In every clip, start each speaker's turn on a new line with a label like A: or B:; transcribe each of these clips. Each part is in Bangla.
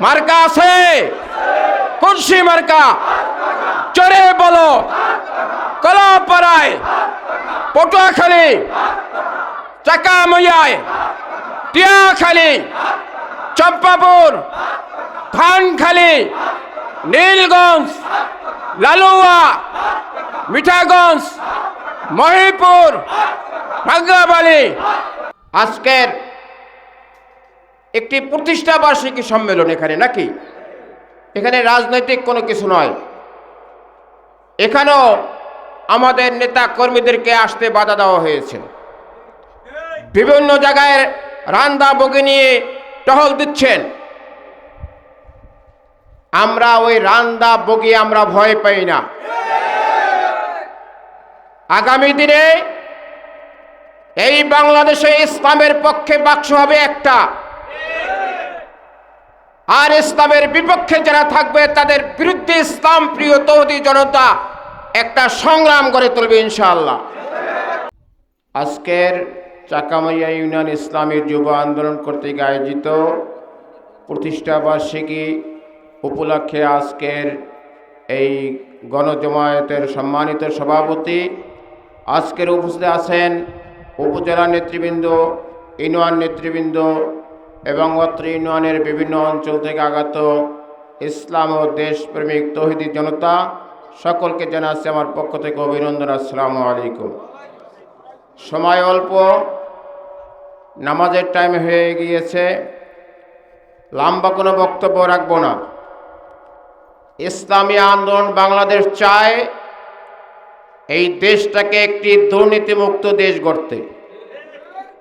A: মার্কা আছে? কুর্সি মার্কা। চরে বলো। কলাপাড়ায়। পটুয়াখালী। চাকামইয়ায়। টিয়াখালী। চম্পাপুর। ধানখালী। নীলগঞ্জ। লালুয়া। মিঠাগঞ্জ। মহিপুর। ভাঙ্গাবালি আজকের একটি প্রতিষ্ঠা বার্ষিকী সম্মেলন এখানে, নাকি? এখানে রাজনৈতিক কোনো কিছু নয়। এখানেও আমাদের নেতা কর্মীদেরকে আসতে বাধা দেওয়া হয়েছে। বিভিন্ন জায়গায় রান্দা বগি নিয়ে টহল দিচ্ছেন। আমরা ওই রান্দা বগি আমরা ভয় পাই না। আগামী দিনে এই বাংলাদেশে ইসলামের পক্ষে বাক্স হবে একটা। আর ইসলামের বিপক্ষে যারা থাকবে, তাদের বিরুদ্ধে ইসলাম, প্রিয় তৌদি জনতা, একটা সংগ্রাম গড়ে তুলবে ইনশাআল্লাহ। আজকের চাকামাইয়া ইউনিয়ন ইসলামের যুব আন্দোলন কর্তৃক আয়োজিত প্রতিষ্ঠা বার্ষিকী উপলক্ষে আজকের এই গণজমায়েতের সম্মানিত সভাপতি আজকের উপস্থিত আছেন উপজেলা নেতৃবৃন্দ, ইউনিয়ন নেতৃবৃন্দ এবং অত্র ইউনিয়নের বিভিন্ন অঞ্চল থেকে আগত ইসলাম ও দেশপ্রেমিক তহিদি জনতা সকলকে জানাচ্ছি আমার পক্ষ থেকে অভিনন্দন। আসসালামু আলাইকুম। সময় অল্প, নামাজের টাইম হয়ে গিয়েছে। লম্বা কোনো বক্তব্য রাখব না। ইসলামী আন্দোলন বাংলাদেশ চায় এই দেশটাকে একটি দুর্নীতিমুক্ত দেশ গড়তে।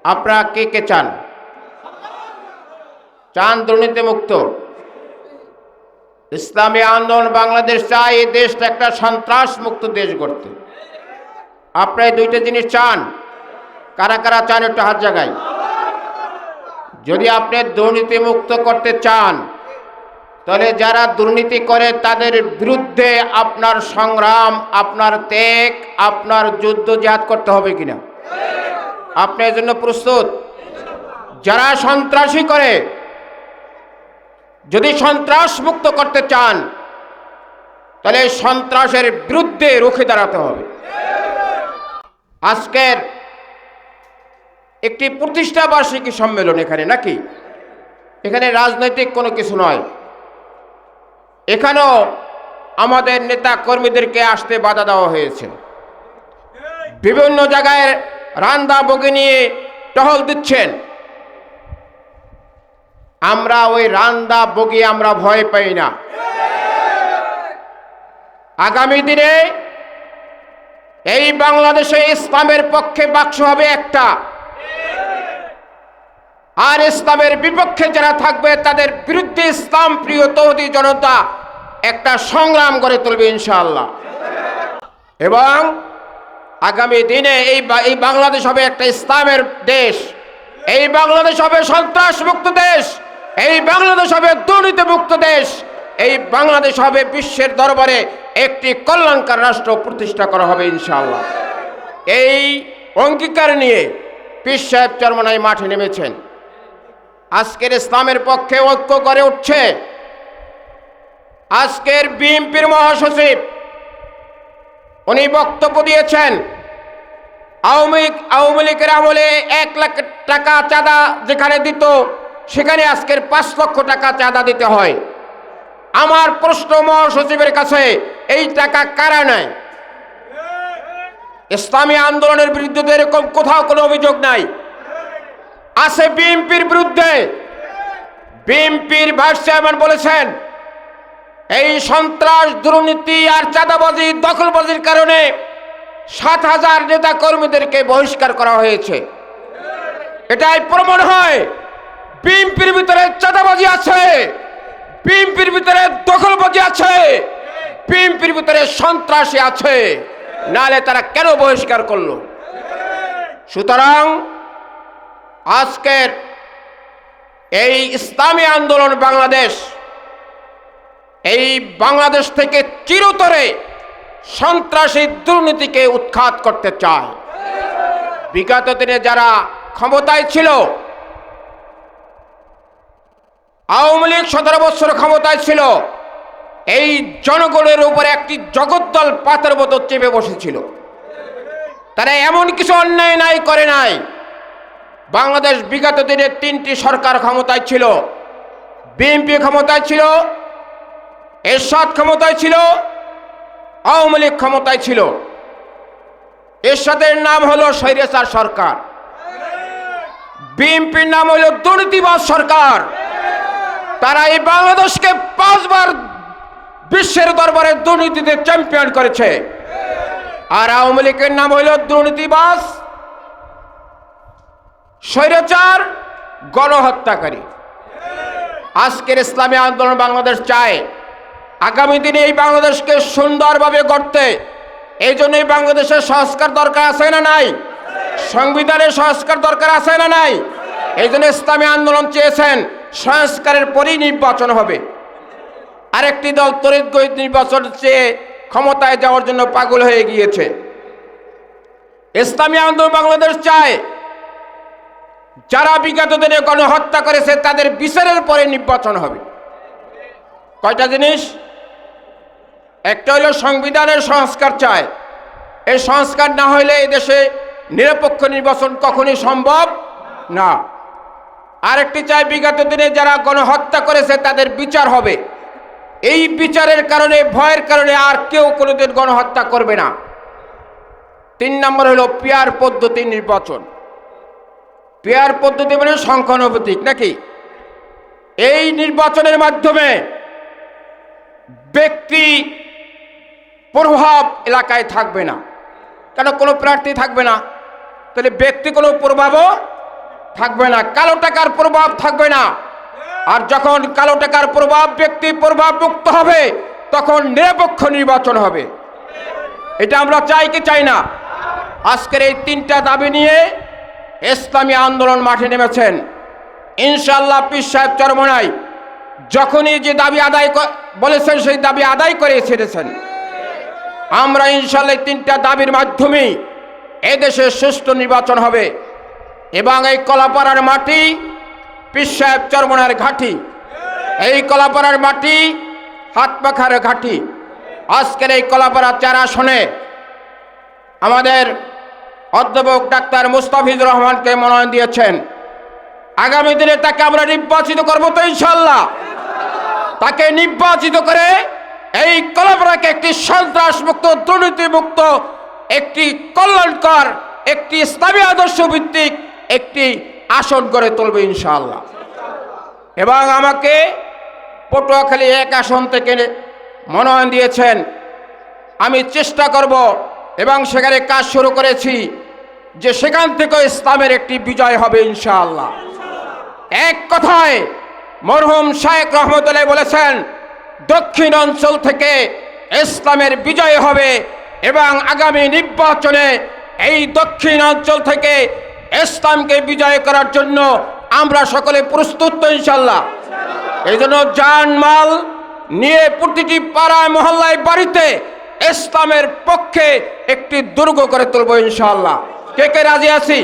A: আপনারা কে কে চান? চান দুর্নীতিমুক্ত ইসলামী আন্দোলন বাংলাদেশ চায় এই দেশটা একটা সন্ত্রাস মুক্ত দেশ গড়তে। আপনারা দুইটা জিনিস চান। কারা কারা চান একটু হাত জায়গায় যদি আপনি দুর্নীতি মুক্ত করতে চান, তাহলে যারা দুর্নীতি করে তাদের বিরুদ্ধে আপনার সংগ্রাম, আপনার ত্যাগ, আপনার যুদ্ধ জাহাদ করতে হবে কিনা? আপনি এর জন্য প্রস্তুত। যারা সন্ত্রাসী করে যদি সন্ত্রাস মুক্ত করতে চান, তাহলে সন্ত্রাসের বিরুদ্ধে রুখে দাঁড়াতে হবে। আজকের একটি প্রতিষ্ঠা বার্ষিকী সম্মেলন এখানে, নাকি? এখানে রাজনৈতিক কোনো কিছু নয়। এখানেও আমাদের নেতা কর্মীদেরকে আসতে বাধা দেওয়া হয়েছে। বিভিন্ন জায়গায় রান্দা বগি নিয়ে টহল দিচ্ছেন। আমরা ওই রান্দা বগি আমরা ভয় পাই না। আগামী দিনে এই বাংলাদেশে ইসলামের পক্ষে বাক্স হবে একটা। আর ইসলামের বিপক্ষে যারা থাকবে তাদের বিরুদ্ধে ইসলাম প্রিয় তৌদি জনতা একটা সংগ্রাম গড়ে তুলবে ইনশাআল্লাহ। এবং আগামী দিনে এই এই বাংলাদেশ হবে একটা ইসলামের দেশ। এই বাংলাদেশ হবে সন্ত্রাস মুক্ত দেশ। এই বাংলাদেশ হবে দুর্নীতি মুক্ত দেশ। এই বাংলাদেশ হবে বিশ্বের দরবারে একটি কল্যাণকার রাষ্ট্র প্রতিষ্ঠা করা হবে ইনশাআল্লাহ। এই অঙ্গীকার নিয়ে পীর সাহেব চরমনাই মাঠে নেমেছেন। আজকের ইসলামের পক্ষে ঐক্য করে উঠছে। আজকের বিএনপির মহাসচিব, উনি বক্তব্য দিয়েছেন, আওয়ামী আওয়ামী লীগের আমলে এক লাখ টাকা চাঁদা যেখানে দিত সেখানে আজকের পাঁচ লক্ষ টাকা চাঁদা দিতে হয়। আমার প্রশ্ন মহাসচিবের কাছে, এই টাকা কারা নেয়? ইসলামী আন্দোলনের বিরুদ্ধে তো এরকম কোথাও কোনো অভিযোগ নাই। আছে বিএনপির বিরুদ্ধে। বিএনপির ভাইস চেয়ারম্যান বলেছেন, এই সন্ত্রাস, দুর্নীতি আর চাঁদাবাজি, দখলবাজির কারণে সাত হাজার নেতা কর্মীদেরকে বহিষ্কার করা হয়েছে। এটাই প্রমাণ হয়। বিএনপির ভিতরে চাঁদাবাজি আছে। বিএনপির ভিতরে দখলবাজি আছে। বিএনপির ভিতরে সন্ত্রাসী আছে। নালে তারা কেন বহিষ্কার করল? সুতরাং আজকের এই ইসলামী আন্দোলন বাংলাদেশ, এই বাংলাদেশ থেকে চিরতরে সন্ত্রাসী দুর্নীতিকে উৎখাত করতে চায়। বিগত দিনে যারা ক্ষমতায় ছিল আওয়ামী লীগ সতেরো বছর ক্ষমতায় ছিল। এই জনগণের উপর একটি জগদ্দল পাতার মতো চেপে বসেছিল। তারা এমন কিছু অন্যায় নাই, করে নাই। বাংলাদেশ বিগত দিনে তিনটি সরকার ক্ষমতায় ছিল। বিএনপি ক্ষমতায় ছিল, এরশাদ ক্ষমতায় ছিল, আওয়ামী লীগ ক্ষমতায় ছিল। এরশাদের নাম হলো স্বৈরাচার সরকার। বিএনপির নাম হলো দুর্নীতিবাজ সরকার। তারা এই বাংলাদেশকে পাঁচবার বিশ্বের দরবারে দুর্নীতিতে চ্যাম্পিয়ন করেছে। আর আওয়ামী লীগের নাম হইল দুর্নীতিবাস স্বৈরাচার, গণহত্যাকারী। আজকের ইসলামী আন্দোলন বাংলাদেশ চায় আগামী দিনে এই বাংলাদেশকে সুন্দরভাবে গড়তে। এই জন্য এই বাংলাদেশের সংস্কার দরকার আছে না নাই? সংবিধানের সংস্কার দরকার আছে না নাই? এই জন্য ইসলামী আন্দোলন চেয়েছেন, সংস্কারের পরই নির্বাচন হবে। আরেকটি দল তড়িৎ গতির নির্বাচন চেয়ে ক্ষমতায় যাওয়ার জন্য পাগল হয়ে গিয়েছে। ইসলামী আন্দোলন বাংলাদেশ চায়, যারা বিগত দিনে গণহত্যা করেছে, তাদের বিচারের পরে নির্বাচন হবে। কয়টা জিনিস? একটা হলো সংবিধানের সংস্কার চায়। এই সংস্কার না হলে এদেশে নিরপেক্ষ নির্বাচন কখনই সম্ভব না। আরেকটি চাই, বিগত দিনে যারা গণহত্যা করেছে, তাদের বিচার হবে। এই বিচারের কারণে, ভয়ের কারণে আর কেউ কোনোদিন গণহত্যা করবে না। তিন নম্বর হলো পেয়ার পদ্ধতি নির্বাচন। পেয়ার পদ্ধতি মানে সংখ্যানুপাতিক, নাকি? এই নির্বাচনের মাধ্যমে ব্যক্তি প্রভাব এলাকায় থাকবে না। কেন কোনো প্রার্থী থাকবে না? তাহলে ব্যক্তি কোনো প্রভাবও থাকবে না, কালো টাকার প্রভাব থাকবে না। আর যখন কালো টাকার প্রভাব, ব্যক্তি প্রভাব মুক্ত হবে, তখন নিরপেক্ষ নির্বাচন হবে। এটা আমরা চাই কি চাই না? আজকের এই তিনটা দাবি নিয়ে ইসলামী আন্দোলন মাঠে নেমেছেন। ইনশাল্লাহ পীর সাহেব চরমনাই, যখনই যে দাবি আদায় বলেছেন, সেই দাবি আদায় করে ছেড়েছেন। আমরা ইনশাল্লাহ এই তিনটা দাবির মাধ্যমেই এদেশে সুষ্ঠু নির্বাচন হবে। এবং এই কলাপাড়ার মাটি, পীর সাহেব চরমনার ঘাঁটি। এই কলাপাড়ার মাটি হাত পাখার ঘাঁটি। আজকের এই কলাপাড়া চার আসনে আমাদের অধ্যাপক ডাক্তার মুস্তাফিজুর রহমানকে মনোনয়ন দিয়েছেন। আগামী দিনে তাকে আমরা নির্বাচিত করব তো ইনশাল্লাহ তাকে নির্বাচিত করে এই কলাপাড়াকে একটি সন্ত্রাসমুক্ত, দুর্নীতিমুক্ত, একটি কল্যাণকর, একটি ইসলামী আদর্শ ভিত্তিক একটি আসন করে তুলবে ইনশাআল্লাহ। এবং আমাকে পটুয়াখালী এক আসন থেকে মনোনয়ন দিয়েছেন। আমি চেষ্টা করব এবং সেখানে কাজ শুরু করেছি যে সেখান থেকে ইসলামের একটি বিজয় হবে ইনশাআল্লাহ। এক কথায় মরহুম শায়েক রহমতুল্লাহ বলেছেন, দক্ষিণ অঞ্চল থেকে ইসলামের বিজয় হবে এবং আগামী নির্বাচনে এই দক্ষিণ অঞ্চল থেকে ইসলামকে বিজয় করার জন্য আমরা সকলে প্রস্তুত তো ইনশাল্লাহ এই জন্য জানমাল নিয়ে প্রতিটি পাড়ায়, মহল্লায়, বাড়িতে ইসলামের পক্ষে একটি দুর্গ করে তুলব ইনশাল্লাহ কে কে রাজি আছি?